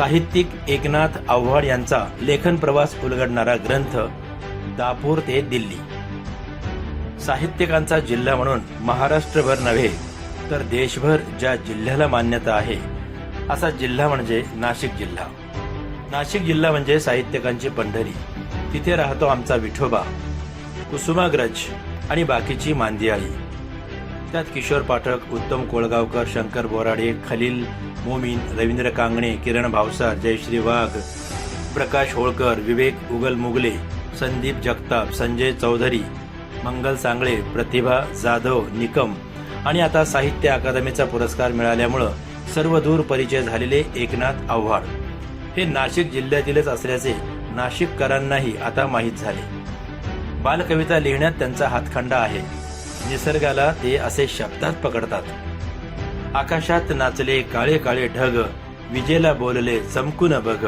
साहित्यिक एकनाथ आव्हाड यांचा लेखन प्रवास उलगडणारा ग्रंथ दापूर ते दिल्ली. साहित्यिकांचा जिल्हा म्हणून महाराष्ट्रभर नव्हे तर देशभर ज्या जिल्ह्याला मान्यता आहे असा जिल्हा म्हणजे नाशिक जिल्हा. नाशिक जिल्हा म्हणजे साहित्यिकांची पंढरी. तिथे राहतो आमचा विठोबा कुसुमाग्रज आणि बाकीची मांदियाळी. त्यात किशोर पाठक उत्तम कोळगावकर शंकर बोराडे खलील मोमीन रवींद्र कांगणे किरण भावसार जयश्री वाघ प्रकाश होळकर विवेक उगल मुगले संदीप जगताप संजय चौधरी मंगल सांगळे प्रतिभा जाधव निकम. आणि आता साहित्य अकादमीचा पुरस्कार मिळाल्यामुळं सर्वदूर परिचय झालेले एकनाथ आव्हाड. हे नाशिक जिल्ह्यातीलच असल्याचे नाशिककरांनाही आता माहीत झाले. बालकविता लिहिण्यात त्यांचा हातखंडा आहे. निसर्गाला ते असे शब्दात पकडतात. आकाशात नाचले काळे काळे ढग विजेला बोलले चमकून बघ.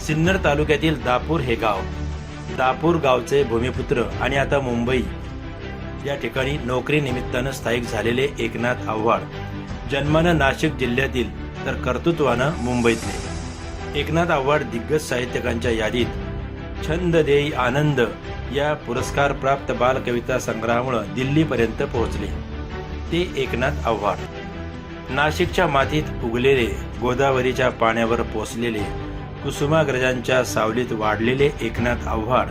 सिन्नर तालुक्यातील दापूर हे गाव दापूर गावचे भूमिपुत्र आणि आता मुंबई. या ठिकाणी नोकरी निमित्तानं स्थायिक झालेले एकनाथ आव्हाड जन्मानं नाशिक जिल्ह्यातील तर कर्तृत्वानं मुंबईतले. एकनाथ आव्हाड दिग्गज साहित्यकांच्या यादीत छंद देई आनंद या पुरस्कार प्राप्त बालकविता संग्रहामुळे दिल्लीपर्यंत पोहोचले. ते एकनाथ आव्हाड. नाशिकच्या मातीत उगलेले गोदावरीच्या पाण्यावर पोचलेले कुसुमाग्रजांच्या सावलीत वाढलेले एकनाथ आव्हाड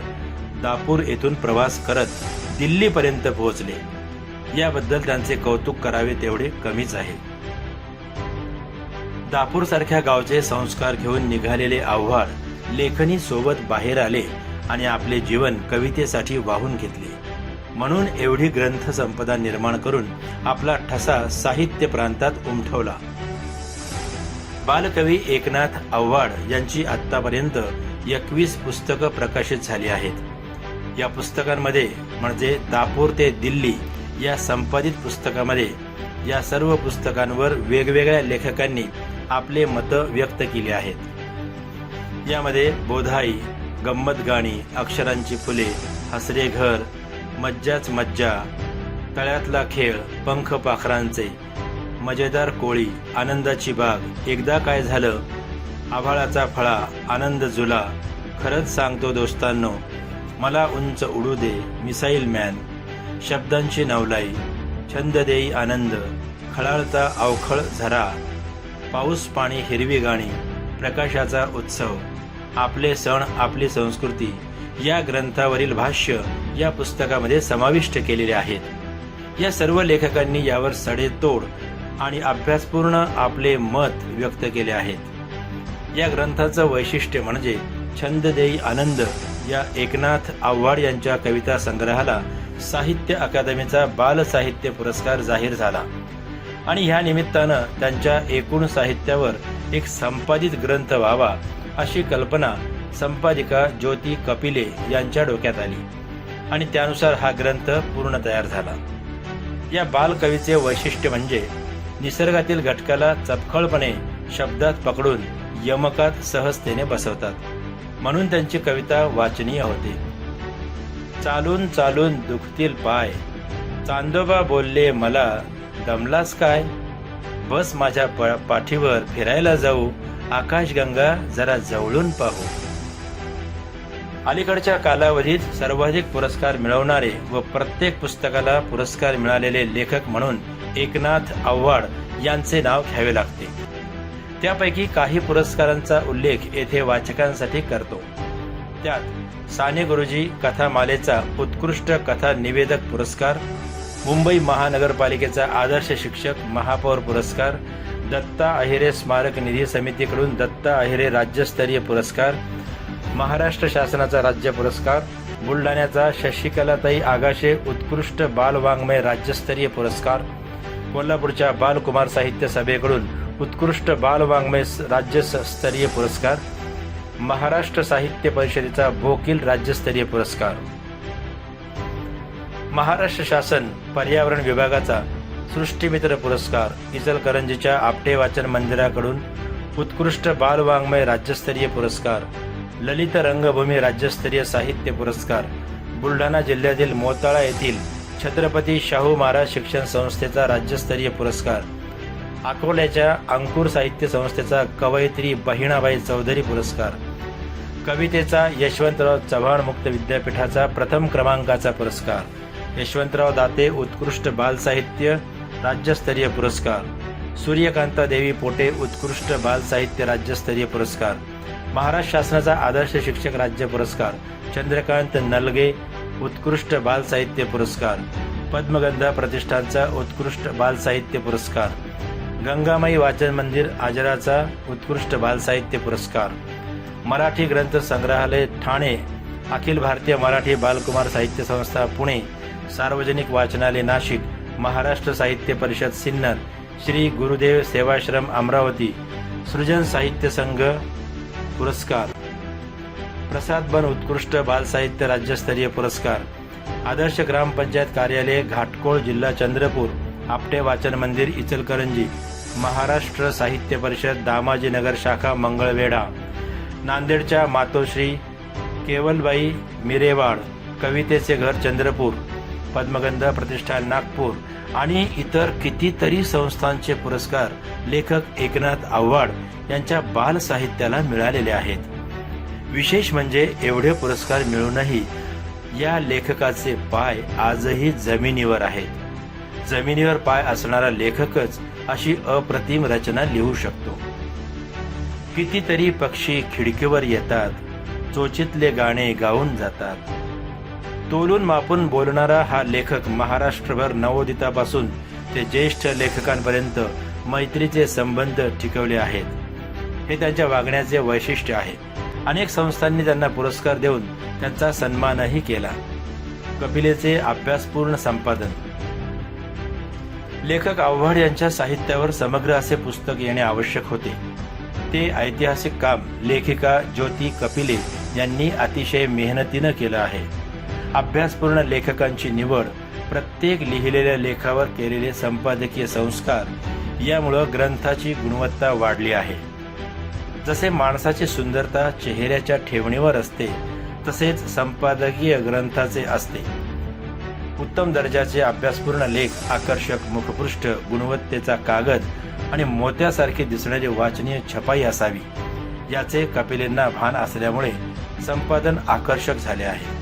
दापूर येथून प्रवास करत दिल्लीपर्यंत पोहोचले. याबद्दल त्यांचे कौतुक करावे तेवढे कमीच आहे. दापूर सारख्या गावचे संस्कार घेऊन निघालेले आव्हाड लेखनी सोबत बाहेर आले आणि आपले जीवन कवितेसाठी वाहून घेतले. म्हणून एवढी ग्रंथ संपदा निर्माण करून आपला ठसा साहित्य प्रांतात उमठवला. बालकवी एकनाथ आव्हाड यांची आतापर्यंत एकवीस पुस्तकं प्रकाशित झाली आहेत. या पुस्तकांमध्ये म्हणजे दापूर ते दिल्ली या संपादित पुस्तकामध्ये या सर्व पुस्तकांवर वेगवेगळ्या लेखकांनी आपले मतं व्यक्त केली आहेत. यामध्ये बोधाई गंमत गाणी अक्षरांची फुले हसरे घर मज्जाच मज्जा तळ्यातला खेळ पंख पाखरांचे मजेदार कोळी आनंदाची बाग एकदा काय झालं? आभाळाचा फळा आनंद जुला. खरंच सांगतो दोस्तांनो मला उंच उडू दे मिसाईल मॅन. शब्दांची नवलाई छंद देई आनंद खळाळता अवखळ झरा. पाऊस पाणी हिरवी गाणी प्रकाशाचा उत्सव. आपले सण आपली संस्कृती या ग्रंथावरील भाष्य या पुस्तकामध्ये समाविष्ट केलेले आहेत. या सर्व लेखकांनी यावर सडेतोड आणि अभ्यासपूर्ण आपले मत व्यक्त केले आहेत. या ग्रंथाचं वैशिष्ट्य म्हणजे छंद देई आनंद या एकनाथ आव्हाड यांच्या कविता संग्रहाला साहित्य अकादमीचा बाल साहित्य पुरस्कार जाहीर झाला. आणि ह्या निमित्तानं त्यांच्या एकूण साहित्यावर एक संपादित ग्रंथ व्हावा अशी कल्पना संपादिका ज्योती कपिले यांच्या डोक्यात आली. आणि त्यानुसार हा ग्रंथ पूर्ण तयार झाला. या बालकवीचे वैशिष्ट्य म्हणजे निसर्गातील घटकाला चपखळपणे शब्दात पकडून यमकात सहजतेने बसवतात. म्हणून त्यांची कविता वाचनीय होते. चालून चालून दुखतील पाय. चांदोबा बोलले मला दमलास काय? बस माझ्या प- पाठीवर फिरायला जाऊ. आकाशगंगा जरा जवळून पाहू. अलीकडच्या कालावधीत सर्वाधिक पुरस्कार मिळवणारे व प्रत्येक पुस्तकाला पुरस्कार मिळालेले लेखक म्हणून एकनाथ आव्हाड यांचे नाव घ्यावे लागते. त्यापैकी काही पुरस्कारांचा उल्लेख येथे वाचकांसाठी करतो. त्यात साने गुरुजी कथामालेचा उत्कृष्ट कथा निवेदक पुरस्कार मुंबई महानगरपालिकेचा आदर्श शिक्षक महापौर पुरस्कार दत्ता अहिरे स्मारक निधी समितीकडून दत्ता अहिरे राज्यस्तरीय पुरस्कार महाराष्ट्र शासनाचा राज्य पुरस्कार बुलढाण्याचा शशिकलाताई आगाशे उत्कृष्ट बालवाङ्मय राज्यस्तरीय पुरस्कार कोल्हापूरच्या बालकुमार साहित्य सभेकडून उत्कृष्ट बालवाङ्मय राज्यस्तरीय पुरस्कार महाराष्ट्र साहित्य परिषदेचा भोकील राज्यस्तरीय पुरस्कार. महाराष्ट्र शासन पर्यावरण विभागाचा सृष्टीमित्र पुरस्कार इचलकरंजीच्या आपटे वाचन मंदिराकडून उत्कृष्ट बालवाङ्मय राज्यस्तरीय पुरस्कार ललित रंगभूमी राज्यस्तरीय साहित्य पुरस्कार बुलढाणा जिल्ह्यातील मोताळा येथील छत्रपती शाहू महाराज शिक्षण संस्थेचा राज्यस्तरीय पुरस्कार अकोल्याच्या अंकुर साहित्य संस्थेचा कवयित्री बहिणाबाई चौधरी पुरस्कार कवितेचा यशवंतराव चव्हाण मुक्त विद्यापीठाचा प्रथम क्रमांकाचा पुरस्कार यशवंतराव दाते उत्कृष्ट बालसाहित्य राज्यस्तरीय पुरस्कार. सूर्यकांता देवी पोटे उत्कृष्ट बालसाहित्य राज्यस्तरीय पुरस्कार. महाराष्ट्र शासनाचा आदर्श शिक्षक राज्य पुरस्कार. चंद्रकांत नलगे उत्कृष्ट बालसाहित्य पुरस्कार. पद्मगंधा प्रतिष्ठानचा उत्कृष्ट बालसाहित्य पुरस्कार. गंगामाई वाचन मंदिर आजराचा उत्कृष्ट बालसाहित्य पुरस्कार. मराठी ग्रंथ संग्रहालय ठाणे अखिल भारतीय मराठी बालकुमार साहित्य संस्था पुणे. सार्वजनिक वाचनालय नाशिक. महाराष्ट्र साहित्य परिषद सिन्नर श्री गुरुदेव सेवाश्रम अमरावती सृजन साहित्य संघ पुरस्कार. प्रसाद बन उत्कृष्ट बालसाहित्य राज्यस्तरीय पुरस्कार. आदर्श ग्रामपंचायत कार्यालय घाटकोळ जिल्हा चंद्रपूर आपटे वाचन मंदिर इचलकरंजी. महाराष्ट्र साहित्य परिषद दामाजीनगर शाखा मंगळवेढा. नांदेडच्या मातोश्री केवलबाई मिरेवाड कवितेचे घर चंद्रपूर. पद्मगंधा प्रतिष्ठान नागपूर आणि इतर कितीतरी संस्थांचे पुरस्कार लेखक एकनाथ आव्हाड यांच्या बाल साहित्याला मिळालेले आहेत. विशेष म्हणजे एवढे पुरस्कार मिळूनही या लेखकाचे पाय आजही जमिनीवर आहेत. जमिनीवर पाय असणारा लेखकच अशी अप्रतिम रचना लिहू शकतो. कितीतरी पक्षी खिडकीवर येतात चोचीतले गाणे गाऊन जातात. तोलून मापून बोलणारा हा लेखक महाराष्ट्रभर नवोदितापासून ते ज्येष्ठ लेखकांपर्यंत मैत्रीचे संबंध टिकवले आहेत. हे त्यांच्या वागण्याचे वैशिष्ट्य आहे. अनेक संस्थांनी त्यांना पुरस्कार देऊन त्यांचा सन्मानही केला. कपिलेचे अभ्यासपूर्ण संपादन. लेखक आव्हाड यांच्या साहित्यावर समग्र असे पुस्तक येणे आवश्यक होते. ते ऐतिहासिक काम लेखिका ज्योती कपिले यांनी अतिशय मेहनतीनं केलं आहे. अभ्यासपूर्ण लेखकांची निवड प्रत्येक लिहिलेल्या लेखावर केलेले संपादकीय संस्कार यामुळं ग्रंथाची गुणवत्ता वाढली आहे. जसे माणसाची सुंदरता चेहऱ्याच्या ठेवणीवर असते तसेच संपादकीय ग्रंथाचे असते. उत्तम दर्जाचे अभ्यासपूर्ण लेख आकर्षक मुखपृष्ठ गुणवत्तेचा कागद आणि मोत्यासारखी दिसणारी वाचनीय छपाई असावी. याचे कपिलेंना भान असल्यामुळे संपादन आकर्षक झाले आहे.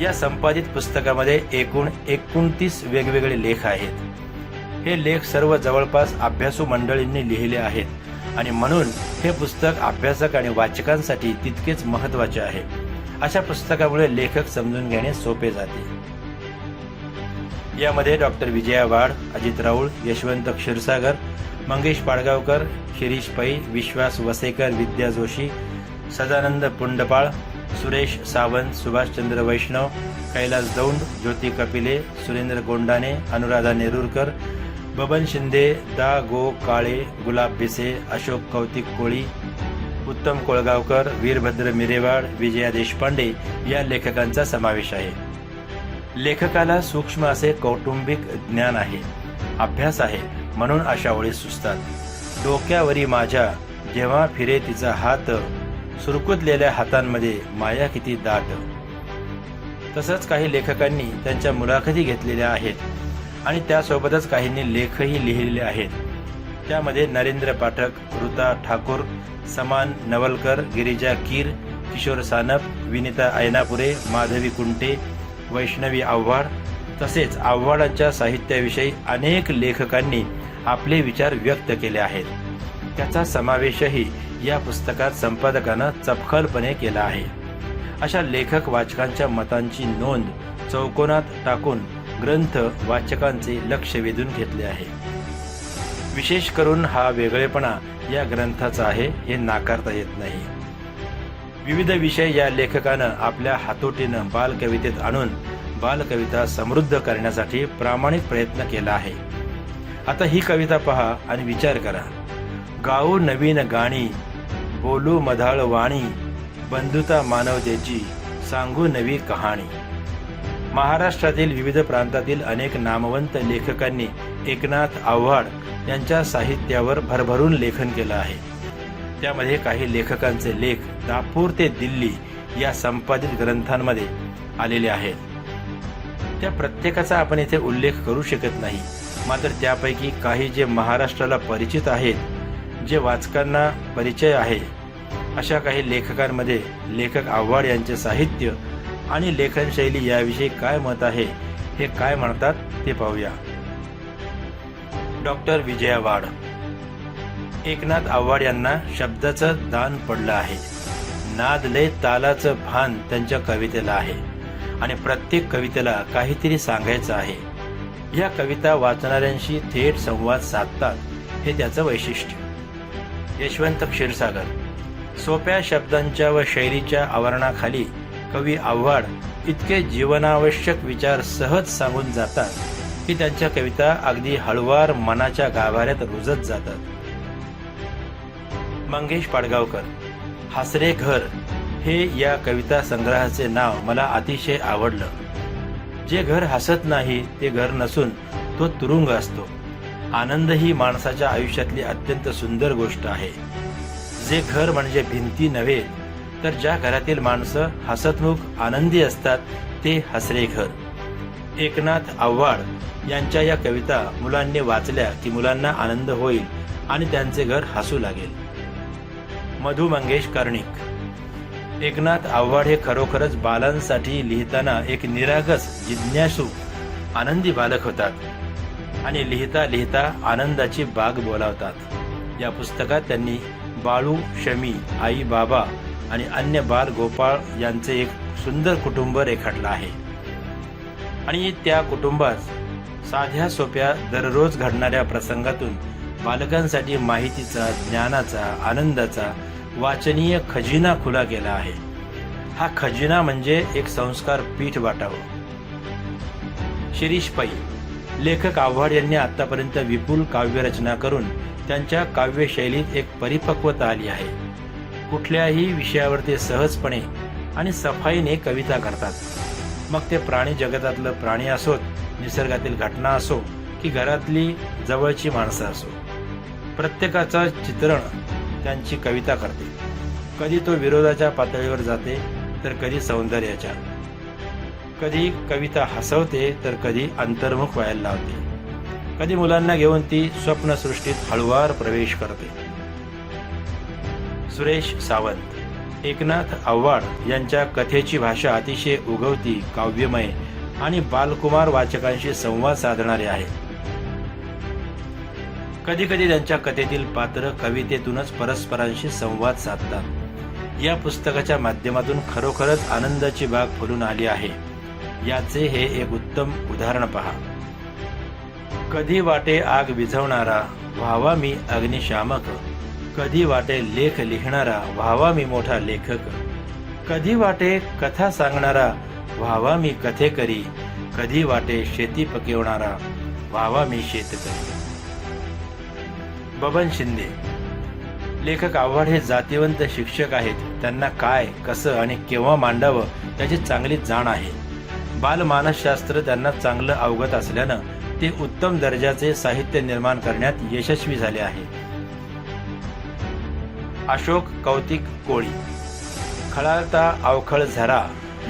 या संपादित पुस्तकामध्ये एकूण एकोणतीस वेगवेगळे लेख आहेत. हे लेख सर्व जवळपास अभ्यासू मंडळींनी लिहिले आहेत आणि म्हणून हे पुस्तक अभ्यासक आणि वाचकांसाठी तितकेच महत्त्वाचे आहे. अशा पुस्तकामुळे लेखक समजून घेणे सोपे जाते. यामध्ये डॉक्टर विजया वाड अजित राऊळ यशवंत क्षीरसागर मंगेश पाडगावकर शिरीष पै विश्वास वसेकर विद्या जोशी सदानंद पुंडपाळ सुरेश सावंत सुभाषचंद्र वैष्णव कैलास दौंड ज्योती कपिले सुरेंद्र गोंडाने अनुराधा नेरुरकर बबन शिंदे दा गो काळे गुलाब भिसे अशोक कौतिक कोळी उत्तम कोळगावकर वीरभद्र मिरेवाड विजया देशपांडे या लेखकांचा समावेश आहे. लेखकाला सूक्ष्म असे कौटुंबिक ज्ञान आहे अभ्यास आहे म्हणून अशा ओळी सुचतात. डोक्यावरी माझ्या जेव्हा फिरे तिचा हात सुरकुतलेल्या हातांमध्ये माया किती दाट. तसंच काही लेखकांनी त्यांच्या मुलाखती घेतलेल्या आहेत आणि त्यासोबतच काहींनी लेखही लिहिलेले आहेत. त्यामध्ये नरेंद्र पाठक ऋता ठाकूर समान नवलकर गिरिजा कीर किशोर सानप विनिता ऐनापुरे माधवी कुंटे वैष्णवी आव्हाड तसेच आव्हाडांच्या साहित्याविषयी अनेक लेखकांनी आपले विचार व्यक्त केले आहेत. त्याचा समावेशही या पुस्तकात संपादकानं चपखलपणे केला आहे. अशा लेखक वाचकांच्या मतांची नोंद चौकोनात टाकून ग्रंथ वाचकांचे लक्ष वेधून घेतले आहे. विशेष करून हा वेगळेपणा या ग्रंथाचा आहे हे नाकारता येत नाही. विविध विषय या लेखकानं आपल्या हातोटीनं बालकवितेत आणून बालकविता समृद्ध करण्यासाठी प्रामाणिक प्रयत्न केला आहे. आता ही कविता पहा आणि विचार करा. गाऊ नवीन गाणी बोलू मधाळ वाणी बंधुता मानवतेची सांगू नवी कहाणी. महाराष्ट्रातील विविध प्रांतातील अनेक नामवंत लेखकांनी एकनाथ आव्हाड यांच्या साहित्यावर भरभरून लेखन केलं आहे. त्यामध्ये काही लेखकांचे लेख दापूर ते दिल्ली या संपादित ग्रंथांमध्ये आलेले आहेत. त्या प्रत्येकाचा आपण इथे उल्लेख करू शकत नाही. मात्र त्यापैकी काही जे महाराष्ट्राला परिचित आहेत जे वाचकांना परिचय आहे अशा काही लेखकांमध्ये लेखक आव्हाड यांचे साहित्य आणि लेखनशैली याविषयी काय मत आहे हे काय म्हणतात ते पाहूया. डॉक्टर विजया वाड. एकनाथ आव्हाड यांना शब्दाचं दान पडलं आहे. नाद लय तालाचं भान त्यांच्या कवितेला आहे. आणि प्रत्येक कवितेला काहीतरी सांगायचं आहे. या कविता वाचणाऱ्यांशी थेट संवाद साधतात हे त्याचं वैशिष्ट्य. यशवंत क्षीरसागर. सोप्या शब्दांच्या व शैलीच्या आवरणाखाली कवी आव्हाड इतके जीवनावश्यक विचार सहज सांगून जातात की त्यांच्या कविता अगदी हळुवार मनाच्या गाभाऱ्यात रुजत जातात. मंगेश पाडगावकर हासरे घर हे या कविता संग्रहाचे नाव मला अतिशय आवडलं. जे घर हसत नाही ते घर नसून तो तुरुंग असतो. आनंद ही माणसाच्या आयुष्यातली अत्यंत सुंदर गोष्ट आहे. जे घर म्हणजे भिंती नव्हे तर ज्या घरातील माणसं हसतमुख आनंदी असतात ते हसरे घर. एकनाथ आव्हाड यांच्या या कविता मुलांनी वाचल्या की मुलांना आनंद होईल आणि त्यांचे घर हसू लागेल. मधु मंगेश कर्णिक. एकनाथ आव्हाड हे खरोखरच बालांसाठी लिहिताना एक निरागस जिज्ञासू आनंदी बालक होतात आणि लिहिता लिहिता आनंदाची बाग बोलावतात. या पुस्तकात त्यांनी बाळू शमी आई बाबा आणि अन्य बाल गोपाळ यांचे एक सुंदर कुटुंब रेखाटलं आहे. आणि त्या कुटुंबात साध्या सोप्या दररोज घडणाऱ्या प्रसंगातून बालकांसाठी माहितीचा ज्ञानाचा आनंदाचा वाचनीय खजिना खुला केला आहे. हा खजिना म्हणजे एक संस्कार पीठ वाटावं. शिरीष पै लेखक आव्हाड यांनी आतापर्यंत विपुल काव्यरचना करून त्यांच्या काव्यशैलीत एक परिपक्वता आली आहे. कुठल्याही विषयावर ते सहजपणे आणि सफाईने कविता करतात. मग ते प्राणी जगतातलं प्राणी असोत निसर्गातील घटना असो की घरातली जवळची माणसं असो. प्रत्येकाचं चित्रण त्यांची कविता करते. कधी तो विरोधाच्या पातळीवर जाते तर कधी सौंदर्याच्या. कधी कविता हसवते तर कधी अंतर्मुख व्हायला लावते. कधी मुलांना घेऊन ती स्वप्नसृष्टीत हळुवार प्रवेश करते. सुरेश सावंत एकनाथ आव्हाड यांच्या कथेची भाषा अतिशय उगवती काव्यमय आणि बालकुमार वाचकांशी संवाद साधणारे आहे कधी कधी त्यांच्या कथेतील पात्र कवितेतूनच परस्परांशी संवाद साधतात. या पुस्तकाच्या माध्यमातून खरोखरच आनंदाची बाग फुलून आली आहे. याचे हे एक उत्तम उदाहरण पहा. कधी वाटे आग विझवणारा व्हावा मी अग्निशामक. कधी वाटे लेख लिहिणारा व्हावा मी मोठा लेखक. कधी वाटे कथा सांगणारा व्हावा मी कथेकरी. कधी वाटे शेती पकवणारा व्हावा मी शेतकरी. बबन शिंदे. लेखक आव्हाड हे जातीवंत शिक्षक आहेत. त्यांना काय कसं आणि केव्हा मांडावं त्याची चांगली जाण आहे. बालमानसशास्त्र त्यांना चांगलं अवगत असल्यानं ते उत्तम दर्जाचे साहित्य निर्माण करण्यात यशस्वी झाले आहे. अशोक कौतिक कोळी. खळाळता अवखळ झरा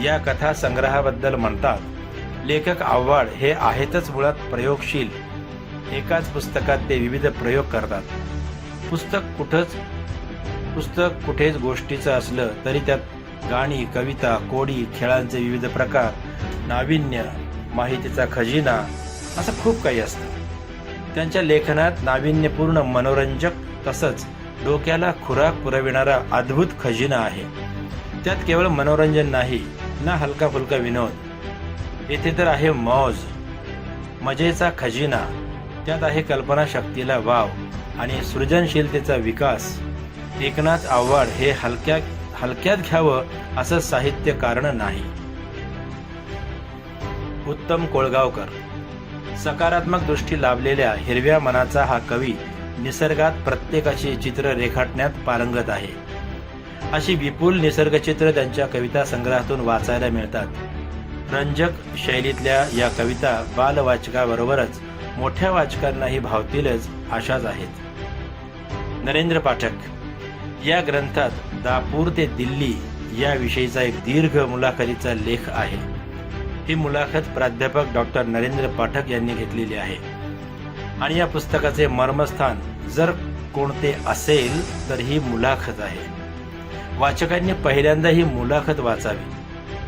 या कथा संग्रहाबद्दल म्हणतात लेखक आव्हाड हे आहेतच मुळात प्रयोगशील. एकाच पुस्तकात ते विविध प्रयोग करतात. पुस्तक कुठंच पुस्तक कुठेच गोष्टीचं असलं तरी त्यात गाणी कविता कोडी खेळांचे विविध प्रकार नाविन्य माहितीचा खजिना असं खूप काही असतं. त्यांच्या लेखनात नाविन्यपूर्ण मनोरंजक तसंच डोक्याला खुराक पुरविणारा अद्भुत खजिना आहे. त्यात केवळ मनोरंजन नाही ना हलका फुलका विनोद. येथे तर आहे मौज मजेचा खजिना त्यात आहे कल्पनाशक्तीला वाव आणि सृजनशीलतेचा विकास. एकनाथ आव्हाड हे हलक्या हलक्यात घ्यावं असं साहित्य कारण नाही. उत्तम कोळगावकर सकारात्मक दृष्टी लाभलेल्या हिरव्या मनाचा हा कवी निसर्गात प्रत्येकाचे चित्र रेखाटण्यात पारंगत आहे. अशी विपुल निसर्गचित्र त्यांच्या कविता संग्रहातून वाचायला मिळतात. रंजक शैलीतल्या या कविता बालवाचकाबरोबरच मोठ्या वाचकांनाही भावतीलच अशाच आहेत. नरेंद्र पाठक या ग्रंथात दापूर ते दिल्ली याविषयीचा एक दीर्घ मुलाखतीचा लेख आहे. ही मुलाखत प्राध्यापक डॉक्टर नरेंद्र पाठक यांनी घेतलेली आहे. आणि या पुस्तकाचे मर्मस्थान जर कोणते असेल तर ही मुलाखत आहे. वाचकांनी पहिल्यांदा ही मुलाखत वाचावी.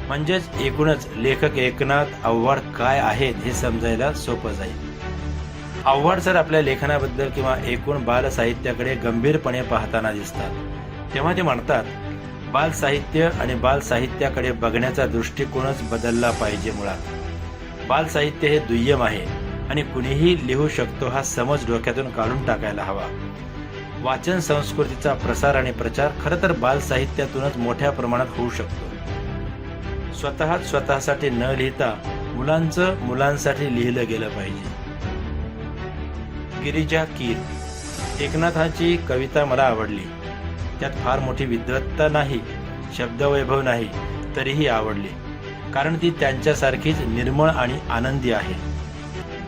म्हणजेच एकूणच लेखक एकनाथ आव्हाड काय आहेत हे समजायला सोपं जाईल. आव्हाड सर आपल्या लेखनाबद्दल किंवा एकूण बालसाहित्याकडे गंभीरपणे पाहताना दिसतात. तेव्हा ते म्हणतात बाल साहित्य आणि बाल साहित्याकडे बघण्याचा दृष्टिकोनच बदलला पाहिजे मुळात. बाल साहित्य हे दुय्यम आहे आणि कुणीही लिहू शकतो हा समज डोक्यातून काढून टाकायला हवा. वाचन संस्कृतीचा प्रसार आणि प्रचार खरं तर बाल साहित्यातूनच मोठ्या प्रमाणात होऊ शकतो. स्वतःच स्वतःसाठी न लिहिता मुलांचं मुलांसाठी लिहिलं गेलं पाहिजे. गिरिजा कीर एकनाथाची कविता मला आवडली. त्यात फार मोठी विद्वत्ता नाही शब्दवैभव नाही तरीही आवडली. कारण ती त्यांच्यासारखीच निर्मळ आणि आनंदी आहे.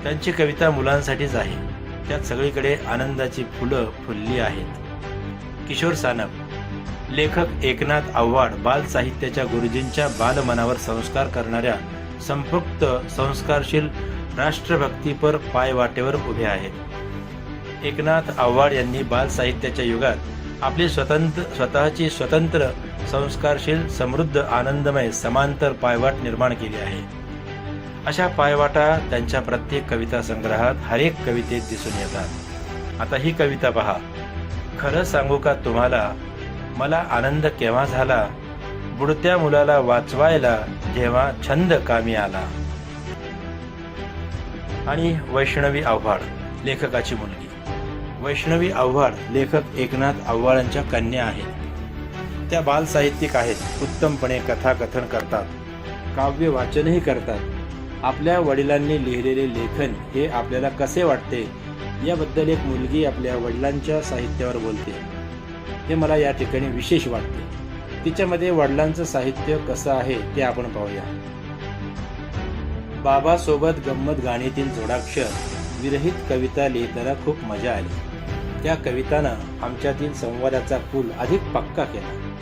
त्यांची कविता मुलांसाठीच आहे. त्यात सगळीकडे आनंदाची फुलं फुलली आहेत. किशोर सानप लेखक एकनाथ आव्हाड बाल साहित्याच्या गुरुजींच्या बालमनावर संस्कार करणाऱ्या संपृक्त संस्कारशील राष्ट्रभक्तीपर पायवाटेवर उभे आहेत. एकनाथ आव्हाड यांनी बाल साहित्याच्या युगात आपली स्वतंत्र स्वतःची स्वतंत्र संस्कारशील समृद्ध आनंदमय समांतर पायवाट निर्माण केली आहे. अशा पायवाटा त्यांच्या प्रत्येक कविता संग्रहात हरेक कवितेत दिसून येतात. आता ही कविता पहा. खरं सांगू का तुम्हाला? मला आनंद केव्हा झाला? बुडत्या मुलाला वाचवायला जेव्हा छंद कामी आला. आणि वैष्णवी आव्हाड लेखकाची मुलगी. वैष्णवी आव्हाड लेखक एकनाथ आव्हाडांच्या कन्या आहेत. त्या बाल साहित्यिक आहेत. उत्तमपणे कथाकथन करतात. काव्य वाचनही करतात. आपल्या वडिलांनी लिहिलेले लेखन हे आपल्याला कसे वाटते याबद्दल एक मुलगी आपल्या वडिलांच्या साहित्यावर बोलते. हे मला या ठिकाणी विशेष वाटते. तिच्यामध्ये वडिलांचं साहित्य कसं आहे ते आपण पाहूया. बाबासोबत गंमत गाणीतील जोडाक्षर विरहित कविता लिहिताना खूप मजा आली. त्या कवितानं आमच्यातील संवादाचा पूल अधिक पक्का केला.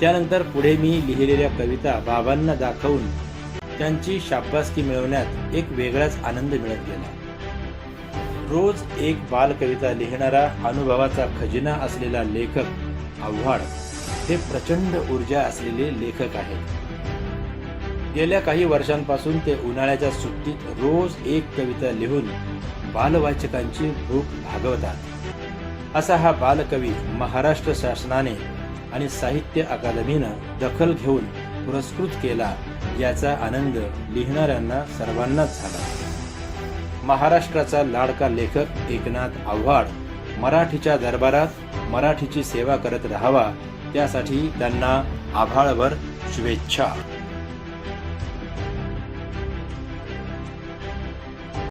त्यानंतर पुढे मी लिहिलेल्या कविता बाबांना दाखवून त्यांची शाब्बासकी मिळवण्यात एक वेगळाच आनंद मिळत गेला. रोज एक बाल कविता लिहिणारा अनुभवाचा खजिना असलेला लेखक आव्हाड हे प्रचंड ऊर्जा असलेले लेखक आहेत. गेल्या काही वर्षांपासून ते उन्हाळ्याच्या सुट्टीत रोज एक कविता लिहून बालवाचकांची भूक भागवतात. असा हा बालकवी महाराष्ट्र शासनाने आणि साहित्य अकादमीनं दखल घेऊन पुरस्कृत केला याचा आनंद लिहिणाऱ्यांना सर्वांनाच झाला. महाराष्ट्राचा लाडका लेखक एकनाथ आव्हाड मराठीच्या दरबारात मराठीची सेवा करत राहावा त्यासाठी त्यांना आभाळभर शुभेच्छा.